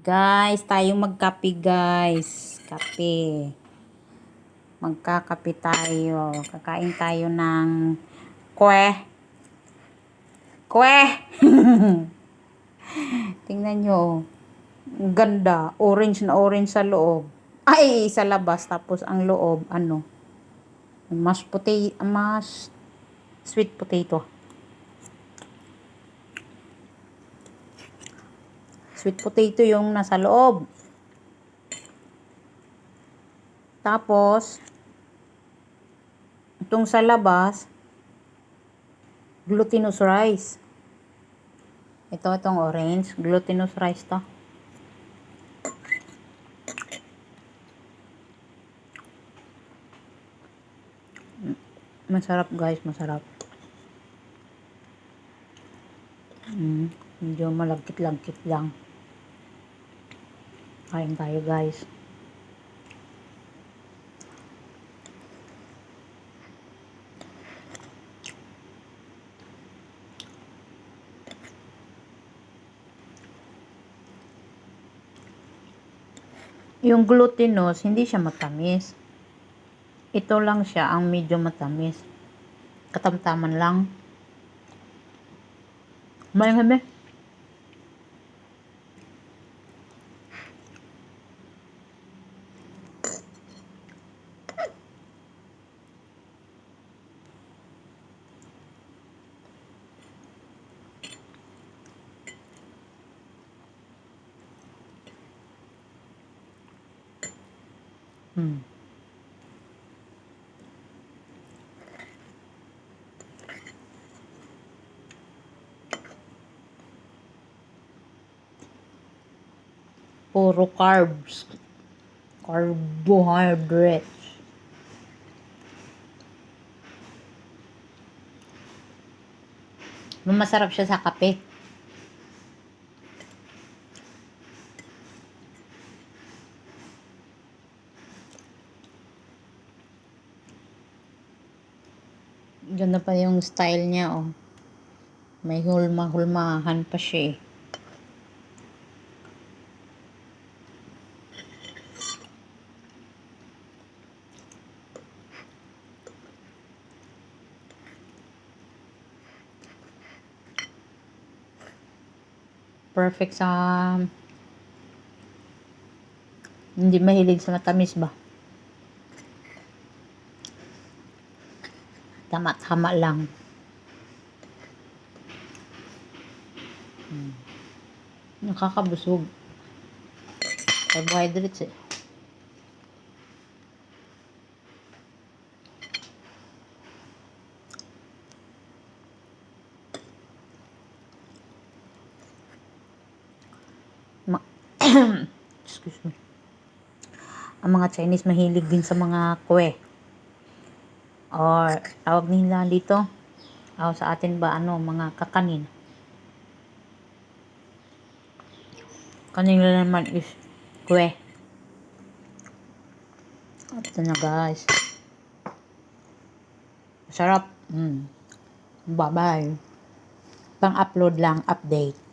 Guys, tayong magkape guys. Kape. Magkakape tayo. Kakain tayo ng kwe. Kwe! Tingnan nyo. Ang ganda. Orange na orange sa loob. Ay, sa labas. Tapos ang loob, ano? Mas potato, mas sweet potato. Sweet potato yung nasa loob. Tapos, itong sa labas, glutinous rice. Ito, itong orange, glutinous rice to. Masarap guys, masarap. Mm, medyo malagkit-lagkit lang. Kain tayo guys. Yung glutinous, hindi siya matamis. Ito lang siya ang medyo matamis. Katamtaman lang. Mayang habi. Hmm. Puro carbs. Carbohydrates. Masarap siya sa kape. Ganda pa yung style niya, oh. May hulma-hulmahan pa siya, eh. Perfect sa hindi mahilig sa matamis ba? Tama-tama lang. Hmm. Nakakabusog. Carbohydrates eh. Ma- Excuse me. Ang mga Chinese mahilig din sa mga kwe. Or tawag nila dito. O sa atin ba ano, mga kakanin. Kanila naman is kwe. Ito na guys. Sarap. Mm. Bye-bye. Pang-upload lang, update.